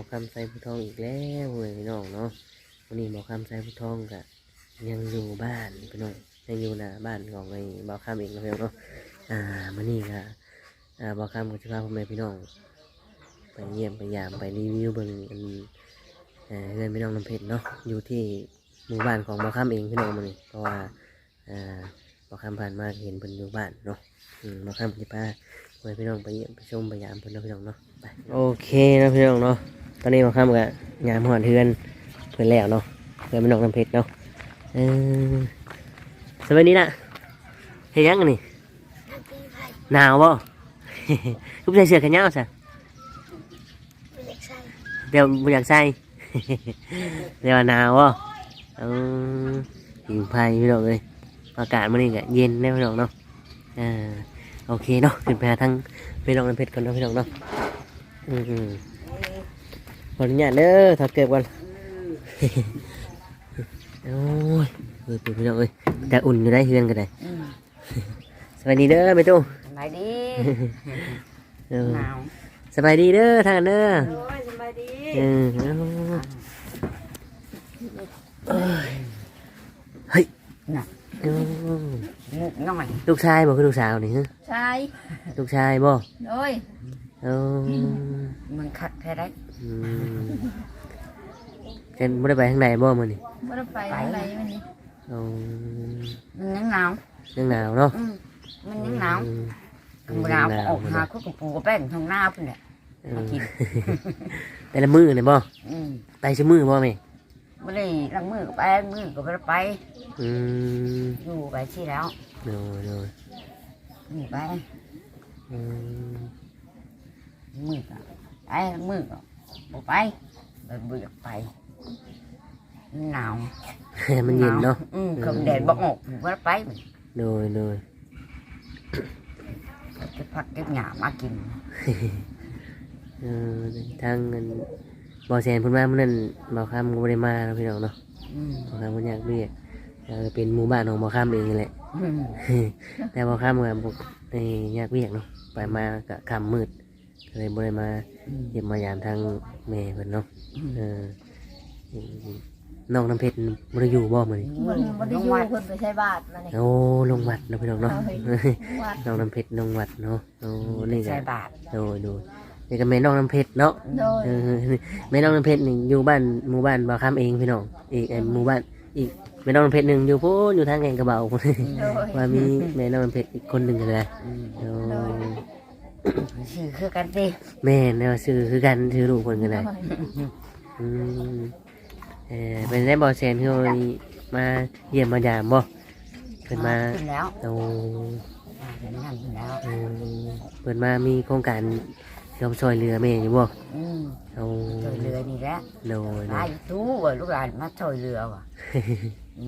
กับเบาคำใส่ผู้ทองอีกแล้วเว้ยพี่น้องเนาะวันนี้เบาคำใส่ผู้ทองกะยังอยู่บ้านพี่น้องยังอยู่หน้าบ้านของไอ้เบาคำเองนะพี่น้องเนาะอ่ามันนี่กะอ่าเบาคำกับชิพาพ่อแม่พี่น้องไปเยี่ยมไปยามไปรีวิวเบิ่งอันเอ่อเรือนพี่น้องน้ำเพชรเนาะอยู่ที่หมู่บ้านของเบาคำเองพี่น้องมันนี่เพราะว่าอ่าเบาคำผ่านมาเห็นเพิ่นอยู่บ้านเนาะอืมมาข้ามปฏิภาไว้พี่น้องไปเยี่ยมไปชมไปยามเพื่อนเนาะพี่น้องเนาะโอเคนะพี่น้องเนาะ ตอนนี้มาข้ามกับยามหอนเทือนเพื่อนแล้วเนาะเพื่อนพี่น้องน้ำเพชรเนาะเออสวัสดีนะเฮ้ยยังอันนี่หนาวบ่กูใส่เสื้อแขนยาวซะเดี๋ยวบ่อยากใส่เดี๋ยวาหนาวบ่เออหิงไฟพี่น้องเลยอากาศมันนี่ก็เย็นแน่พี่น้องเนาะอ่าโอเคเนาะขึ้นไปหาทางพี่น้องน้ำเพชรกันเนาะพี่น้องเนาะอืมอืม ขออนุญาตเด้อถ้าเกิดวันโอ้ยเฮ้ยพี่น้องเอ้ยแต่อุ่นอยู่ได้เฮือนกันได้อืมสบายดีเด้อไม่ตู้สบายดีเออหนาวสบายดีเด้อทางนั้นเด้อโอ้ยสบายดีเออเอาเฮ้ยน่ะเออมุกน้อยลูกชายบอกคือลูกสาวนี่ฮะใช่ลูกชายบ่โดย เออมันคัดแท้ได้อืมเช่นไม่ได้ไปข้างในบ่มันนี่ไม่ได้ไปอะไรวันนี้เอามันยังหนาวเรื่องหนาวเนาะอืมมันยังหนาวอืมธรรมดาออกหาคุกกับปูกับแป้งทางหน้าพุ่นแหละ เอมาอกิน แต่ละมือเนี่ยบ่อืมไปชื่อมือบ่แม่ไม่ได้ล้างมือกับแป้งมือก็ไม่ได้ไปอืมอยู่ไปที่แล้วโดยโดยนี่ไป อืม มือก็ไปมือก็บ่ไปไปเบื่อไปมันหนาวมันเย็นเนาะอืมคำแดดบอกออกผมก็ไปโดยโดยจะพักเก็บหญ้ามากินเออทางเงินบ่แซนเพุ่นมาเมื่อนั้นบ่คำก็บ่ได้มาเนาะพี่น้องเนาะอืมบ่คำเพิ่นอยากเรียกเออเป็นหมู่บ้านของบ่คำเองนี่แหละอืมแต่บ่คำก็บ่ไอ้อยากเรียกเนาะไปมาก็ค่ำมืด ก็เลยบ่ได้มาอืมเยี่ยมมายามทางแม่เพิ่นเนาะอืมเออน้องน้ำเพชรบ่ได้อยู่บ่มื้อนี้มันไม่ได้อยู่เพิ่นไปใช้บาทมาเนี่ยโอ้ลงวัดเนาะพี่น้องเนาะวัดน้องน้ำเพชรลงวัดเนาะโอ้นี่ก็ใส่บาทโดยโดยนี่ก็แม่น้องน้ำเพชรเนาะโดยเออแม่น้องน้ำเพชรนี่อยู่บ้านหมู่บ้านบ่าวคำเองพี่น้องอีกไอ้หมู่บ้านอีกแม่น้องน้ำเพชรหนึ่งอยู่พูนอยู่ทางแก่งกระเบาโดยว่ามีแม่น้องน้ำเพชรอีกคนหนึ่งกันเลยอืม โอ้ชื่อคือกันสิแม่เนี่ยชื่อคือกันชื่อลูกคนกันเลยโดยอืมเออเป็นได้บอแซนที่มาเยี่ยมมายามบ่เพิ่นมาขึ้นแล้วเอามาถึงนั่นขึ้นแล้วเออเพิ่นมามีโครงการยอมช่วยเรือแม่อยู่บ่อืมเอาช่วยเรือนี่แหละโดยโดลายยทูว่าลูกหลานมาช่วยเรือว่ะ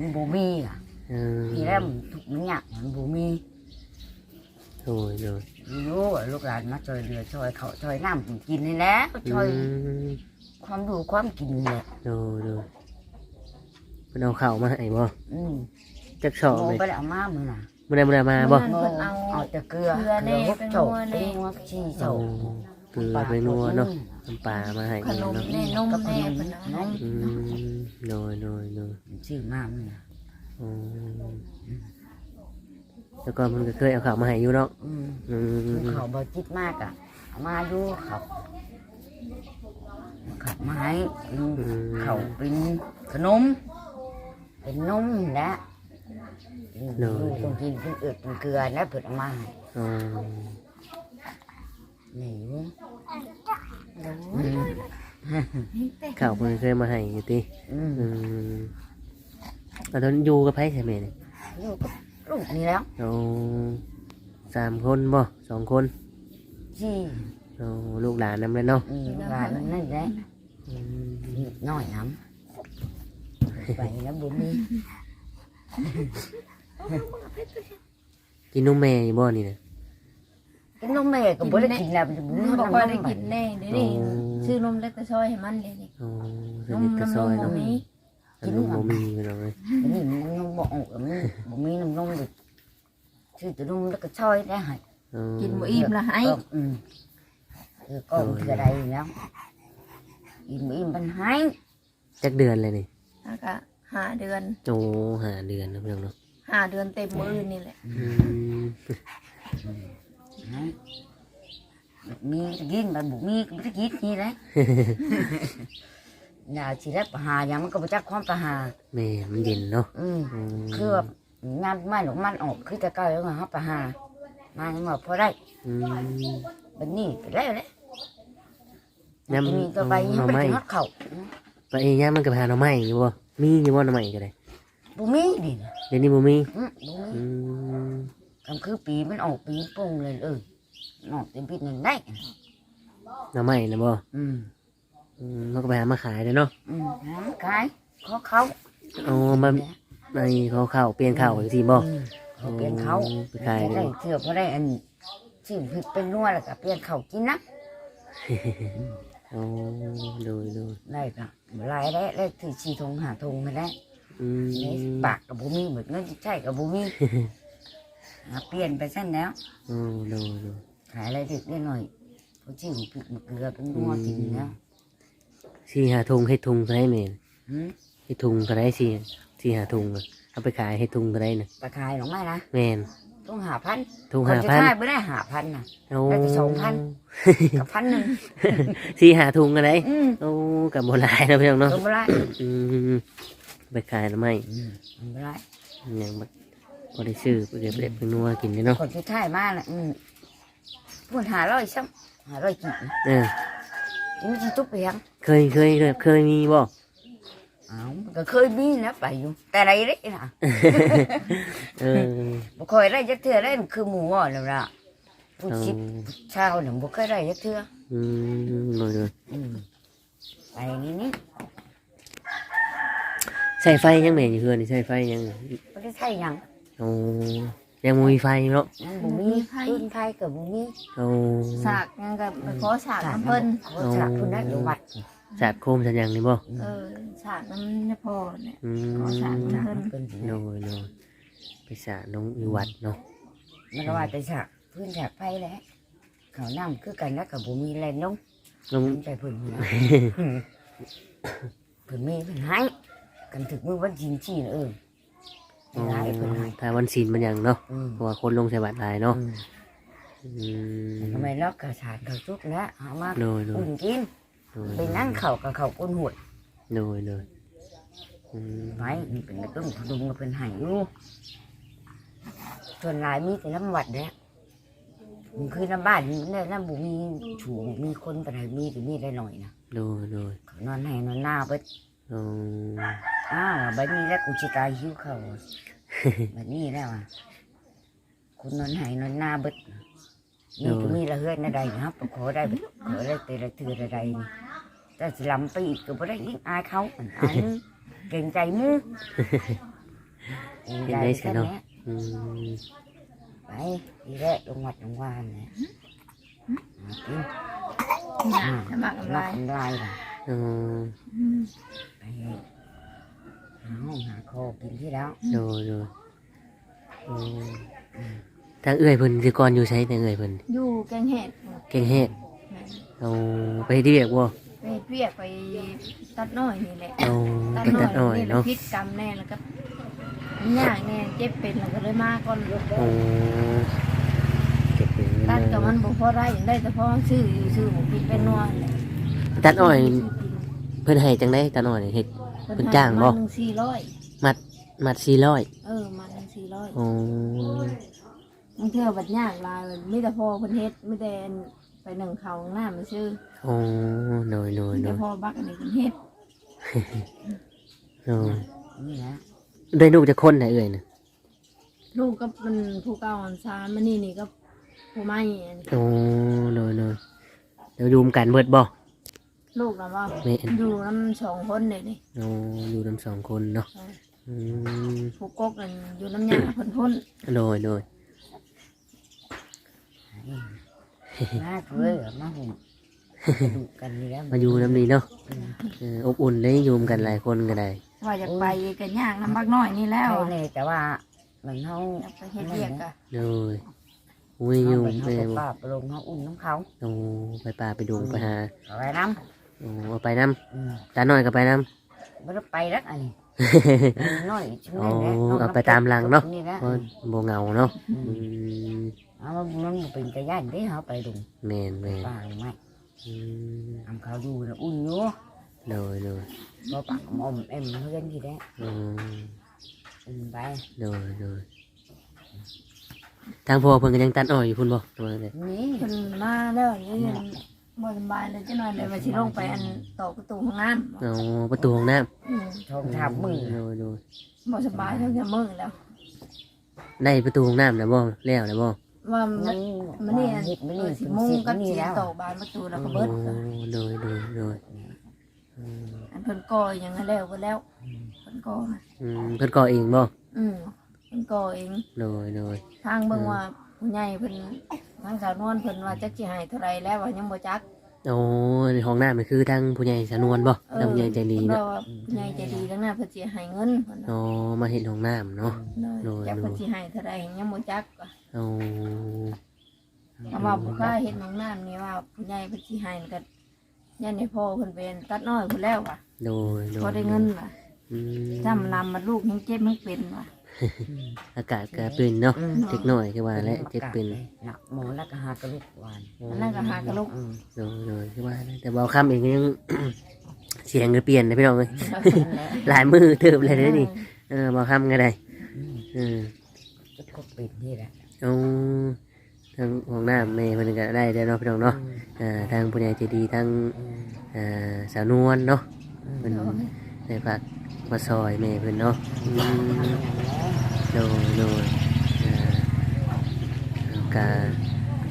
มันบูมีอะเออทีแรกมันถูกมันหยักมันบูมีโดยโดย รู้ว่าลูกหลานมาช่วยเรือช่วยเขาช่วยน้ำกินนี่แหละช่วยอืมความดูความกินนี่แหละโดยโดยเพิ่นเอาข้าวมาให้บ่อืมจักสอบโมเลยไปแล้วมามือน่ะมื้อใดมื้อใดมาบ่เพิ่นเอาเอาแต่เกลือเกลือแน่พวกเป็นโฉกนัวแน่เป็นนัวชี้โฉเอากเกลือไปนัวเนาะน้ำปลามาให้ขนมเนาะแน่นมแน่เพิ่นเอาน้องอืมโดยโดยโดยชื่อมากมันน่ะอ๋อ แล้วก็มันก็เคยเอาข้าวมาให้อยู่เนาะอืมอืมเขาบอจิตมากอะเอามาดูเขาขับมาให้อืมเขาเป็นขนม เป็นนมแหละอืมดูต้องกินเป็นเอือดเป็นเกลือแล้วเปิดเอามาให้อ๋อนี่ข้าวมันเคยมาให้อยู่ติอืมอืมตอนนั้นอยู่กับไผใช่ไหมเนี่ยอยู่กับ ลูกนี่แล้วเอาสามคนบ่สองคนที่เอาลูกหลานนำเลยเนาะอืมหลานนั่นแหละอืมนิดน้อยน้ำไปแล้วบุมีกินนมแม่อยู่บ่นี่นะกินนมแม่ก็บ่ได้กินแล้วมันจะบุมันมีบอกว่าได้กินแน่เดี๋ยวนี้ซื้อนมเล็กตะซอยให้มันเลยนี่เอาสนมนิทกระน้ำซนอมยบ่เนาะมี อันนมบ่มีไปหน่อยอันนี้มันนมบ่ออกมันบ่มีน้ำนมเลยชื่อแต่นมแล้วก็ช่อยได้ให้เอากินบ่อิ่มละให้ก็อืมคือก้อนคืออะไรอยู่แล้วอิ่มอิ่มมันให้จักเดือนเลยนี่แล้วก็ห้าเดือนโอ้หาเดือนนะพี่น้องเนาะห้าเดือนเต็มมือนี่แหละอืมให้มีจะกินมันบุมีก็ไม่ได้กินนี่แหละอ ย่าสิได้ประหาอย่างมันก็บ่จักความประหา แม่มันเย็นเนาะอืมอืมคือแบบงานไม่หรอกมันออกคือจะเก้าแล้วก็เฮาประหามาจังว่าพอได้อืมบัดนี้ไปแล้วแหละน้ำจะมีตัวไปหยังน่อไม่ไม้ได้ฮอดเข้าไปเองย่ามันกับหาหน่อไม้อยู่บ่มีอยู่บ่หน่อไม้ก็ได้บ่มีดิเดี๋ยวนี้บ่มีอืมบ่มีอืมก็คือปีมันออกปีปุ้งเลยเออออกเต็มปีนั่นได้ หน่อไม้นะบ่อืม อืมเราก็ไปหามาขายเลยเนาะ อืมหากายขอเขาเอามาในเขาเข้าเปลี่ยนเข้าจังซี่บ่อืมเขาเปลี่ยนเขาไปขายเลได้ยเถื่อพอได้อันสิ่งผิดเป็นนัวแล้วก็เปลี่ยนเขากินนะโอ้ดูดูได้ก็หลายได้ได้ถือชีทงหาทงมาได้อืมนี่ปากกับบุมีเหมือนเงินใช่กับบุมีหาเปลี่ยนไปสั้นแล้วโอ้ดูดูขายอะไรดึกได้หน่อยเพราะชื่อผิดมะเกลือเป็นนัวกินแล้ว สี่หาทุงให้ทุงเท่าไหรแม่นหืมให้ทุงเท่าไหรสี่สี่หาทุงอะเอาไปขายให้ทุงเท่าไหรน่ะไปขายหรอกไม่นะแม่นต้องหาพันทุงคนหาจะพันขายไม่ได้หาพันนะโอ้ได้แต่สองพัน กับพันหนึ่งสี่หาทุงกันไหนอืมโอ้กับโบราณนะพี่น้องเนาะก็ไม่ได้อืมไปขายแล้วไหมอืมไม่ได้ยังแบบพอได้ซื้อไปเก็บเล็บไปนัวกินเลยเนาะคนที่ถ่ายมาน่ะอืมพูดหาร้อยซ้ำหาร้อยกี่เออนี่มันจะตุ๊บไปยัง เคยเคยเคยเคยมีบ่อ้าวมันก็เคยมีนะไปอยู่ แต่ไรได้นะเออบ่เคยได้จักเทื่อได้มันคือหมูอ่อนแล้วล่ะผู้เอาคิดเช้าเนี่ยบ่เคยได้จักเทื่ออืมเลยเลยอืมไปนี่นี่ใส่ไฟยังแม่นอยู่เพื่อนนี่ใส่ไฟยังบ่ได้ใช่หยังโอ้ยังบ่มีไฟเนาะยังบ่มีพื้นไทยก็บ่มีโอ้สากยังกับไปขอสากน้ำเพิ่นเขาฉากเพิ่นได้อยู่วัด จัดโคมสัญญางนี่บ่เออสากน้ำไม่พอเนี่ย อืมขอสาดฉากเพิ่นเพิ่นสิโนยโนยไปสระน้องอยู่วัดเนาะมันว่าแต่ฉากพื้นฉากไฟแหละเขานำคือกันแล้วก็บ่มีแลนน้อง น้องใจเพิ่นนี่นะ เพิ่นมีเพิ่นให้กันถึกมือวันจินจี้น่ะเอออ๋อหลายเพิ่นให้ถ้าวันศีลมันยังเนาะอืมเพราะว่าคนลงใส่บาตรหลายเนาะอืมอืมทำไมล็อกกระสานเขาจุกนะเอามาโนยโนอุ่ยนกินโนย ไปนั่งเข่ากับเข่าก้นหวดโนยโนยอืมไปนี่เป็นกระตุ้งกระดุมกับเป็นใหายอยู่ส่วนหลายมีแต่น้ำหวัดเนี่ยมันคือน้ำบ้านนี่เนี่ยน้ำบุมีถูบุมีคนไปไหนมีแต่มีได้หน่อยนะโนยโนยเขานอนให้นอนหน้าไปโอ้อ้าวใบนี้แล้วกูจิตายหิวเขาแบบนี้แล้วอะคุณนอนให้นอนหน้าเบิด นี่ก็มีละเฮือนใดนะครับขอได้เบิดขอได้แต่ละเทือใดนี่แต่สิลำไปอีกก็บ่ได้ยิ่งอายเขาอายมึงเก่งใจมึงเก่งใจแค่นี้อืมไปทีแรกลงวัดลงวานเนี่ยหากินนี่นะน้ำหมักน้ำลาลายยลายล่ะโอ้ไปหาห้องหาคอกินที่แล้วโนยโนยโอ้ ทางเอื้อยเพิ่นสิก่อนอยู่ใช้แต่เอื้อยเพิ่นอยู่แกงเห็ดเก่งแฮดแม่นเอาไปที่เรียกว่าไปเรียกไปตัดน้อยนี่แหละเอาตัดไปน้ตัดอ้ออยยนี่แหละเนาะพิษกรรมแน่แล้วก็ยากแน่เจ็บเป็นแล้วก็เลยมาก่อนโอ้เก็บไปตัดกับมันบ่พอได้ได้แต่พอซื้ออยู่ซื้อหมูพิษเป็นนัวแหละตัดอ้อย เพิ่นให้จังไดตัดอ้อยนี่เฮ็ด เพิ่นจ้างบ่ มันสี่ร้อยมัดสี่ร้อยเออมันสี่ร้อยโอ้ บางเทื่อบัดยากหลายไม่แต่พอเพิ่นเฮ็ดไม่แต่ไปหนึ่งเขาหน้าไม่ซื้อโอ้โนยโนยไม่โนแต่ยพอบักอันนี้เพิ่นเฮ็ดโนยนี่นะได้ลูกจะคนไหนเอ่ยนะลูกก็เป็นผู้เก่าอันซานมานี่นี่ก็ผู้ใหม่อันนี้โอ้โนยโนยเดี๋ยวดูมกันเบิดบ่ลูกนะว่าแม่นอยู่น้ำสองคนเลยนี่โอ้อยู่นำสองคนเนาะอืมผู้กกนั่นอยู่น้ำยาเพิ่นพ่นโนยโนย น่าเกลือมาหุ่มดูกันนี่แล้วมาอยู่น้ำนี้เนาะเอออบอุ่นได้อยู่กันหลายคนก็ได้ว่าอยากไปกันยากน้ำบักน้อยนี่แล้วใช่เลยแต่ว่ามันเฮาอยากไปเฮ็ดเรียกอะโนยอุ้ยอยู่เขาไปไปป้าไปลงเขาอุ่นน้ำเขาโอ้ไปป่าไปดงไปหาเอาไปน้โอ้เอาไปน้ำอืมำตาหน่อยก็ไปน้ไม่ได้ไปรักอันนี้ำน้อยชิ้นโอ้นี้แหละเอาไปตามหลังเนาะนี่แหละเพราะโบเหงาเนาะอือืมม เอามันมันเป็นกระย่านได้เขาไปดุงแมนแมนป้าลงไหมอืมทำเขาอยู่นะอุ่นอยู่เลยเลยพอปักอมเอ็มเพื่อนที่ได้อืมอุ่นไปเลยเลยทางพ่อเพิ่นก็ยังตัดอ้อยอยู่พุ่นบ่ตัวนั้นเลยนี่เพิ่นมาแล้วนี่ยังบ่สบายเลยจังหน่อยเลยว่าสิลงไปอันตอกประตูห้องน้ำเอาประตูห้องน้อืมทองทับำมือเลยเลยบ่สบายทั้งจะมือแล้วได้ประตูห้องน้ำนะบ่แล้วนะบ่ ว่ามัมันนมันนี่อันเฮ็ดมันเอนี่อสิเป็นมุงสิบกับนี่สิแล้วตอกบานประตูแล้วโอ้ก็เบิดค่ะเลยเลยเลยอืมอันเพิ่นก่ออย่างนั้นแล้วเพิ่นแล้วเพิ่นก่อมาอืมเพิ่นก่อเองบ่อืมเพิ่นก่อเองเลยเลยทางเบิ่งว่าผู้ใหญ่เพิ่นทางสาวนวลเพิ่นว่าจักสิให้เท่าไรแล้วว่ายังบ่จักโอ้ในห้องน้ำมันคือทางผู้ใหญ่สนวนบ่ทางผู้ใหญ่ใจดีเนาะเนาะว่าผู้ใหญ่ใจดีทั้งนั้นเพิ่นสิให้เงินเพิ่นอ๋อมาเห็นห้องน้ำเนาะเนาะโดยจักเพิ่นสิให้เท่าไรยังบ่จักว่ะ โอ้คำว่าผู้ค้าเฮ็ดห้องน้ำนี่ว่าผู้ใหญ่เพิ่นสิให้ก็ยันให้พ่อเพิ่นเป็นตัดน้อยเพิ่นแล้วว่ะโดยโดยพอได้เงินว่ะอืมจำนำมาลูกยังเจ็บยังเป็นว่ะ อากาศก็เป็นเนาะอืม เล็กน้อยคือว่าและเจ็บเป็นหนักหมอแล้วก็หากระลุกหวานอันนั้นก็หากระลูก อืมโดยโดยคือว่านะแต่เบาค่ำเองก็ยัง เสียงก็เปลี่ยนนะพี่น้องเอ้ยหลายมือเติบเลยเด้อนี่เออเบาค่ำก็ได้อืมเออก็ก็ปิดนี่แหละ เอาทางห้องน้ำแม่เพิ่นก็ได้เด้อเนาะพี่น้องเนาะอ่าทางผู้ใหญ่ใจดีทางอืมอ่าสาวนวลเนาะอืมเพิ่นได้ฝากมาซอยแม่เพิ่นเนาะอืมทำอย่างแล้วโดยโดยอ่าเอากา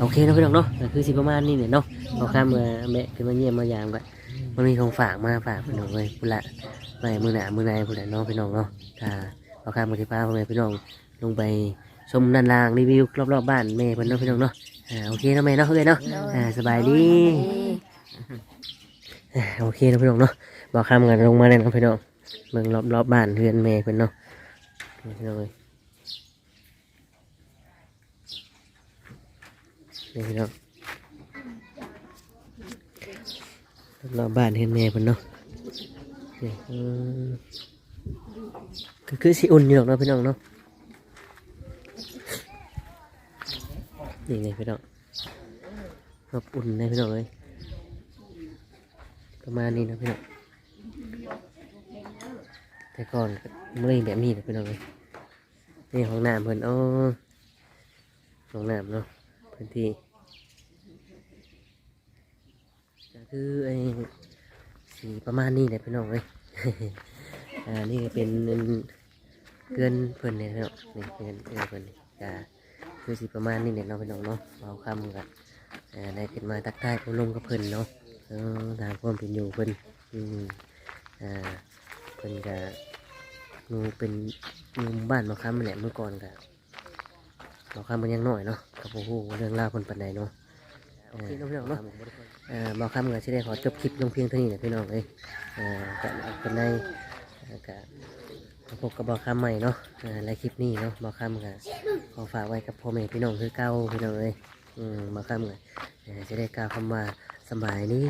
โอเคเนาะพี่น้องเนาะก็คือสิประมาณนี้เนี่ยเนาะเอาข้ามมาแม่ขึ้นมาเยี่ยมมายามกันมันมีของฝากมาฝากพี่น้องเลยพุ่นละไม่มือหนามือในพุ่นละเนาะพี่น้องเนาะถ้าเอาข้ามมาที่ป้าพ่อแม่พี่น้องลงไป ชมด้านล่างรีวิวรอบๆบ้านแม่เพิ่นเนาะพี่น้องเนาะอ่าโอเคเนาะแม่เนาะเฮ้ยเนาะอ่าสบายดีอ่าโอเคเนาะพี่น้องเนาะบอกข้ามกันลงมาเลยเนาะพี่น้องเมืองรอบๆบ้านเรือนแม่เพิ่นเนาะพี่น้องเอ้ยนี่พี่น้องรอบๆบ้านเห็นแม่เพิ่นเนาะนี่อืมก็คือสิอุ่นอยู่หรอกเนาะพี่น้องเนาะ นี่ไงพี่น้องอบอุ่นเลยพี่น้องเลยประมาณนี้นะพี่น้องแต่ก่อนไม่แบบนี้นะพี่น้องเลยนี่ห้องน้ำเพิ่นอ๋อห้องน้ำเนาะพื้นที่ก็คือไอ้สีประมาณนี้แหละพี่น้องเอ้ยอ่านี่เป็นเพื่อนเพื่อนเนี่ยเนาะนี่เพื่อนเพื่อนเพื่อนนี่ก็ คือสีประมาณนี้เนี่ยเนาะพี่น้องเนาะเอาคำกันได้ขึ้นมาตักใต้กับลมกับเพื่นเนาะทางความเป็นอยู่เพื่นอืมอ่าเพื่นก็อยู่เป็นอยู่หมู่บ้านมาค้ำแหละเมื่อก่อนก็เราข้ามมันยังน้อยเนาะกับโอ้โหเรื่องราวคนปันใดเนาะโอเคน้องพี่น้องเนาะเอ่อบอกคำก็จะได้ขอจบคลิปลงเพียงเท่านี้นะพี่น้องเอ้ยเอ่อกันกันในกับ พบกับบอคำใหม่เนาะเอ่อในคลิปนี้เนาะบอคำก็ขอฝากไว้กับพ่อแม่พี่น้องคือเก้าพี่น้องเลยอืมบอคำก็เอ่อจะได้กล่าวคำว่าสบายนี้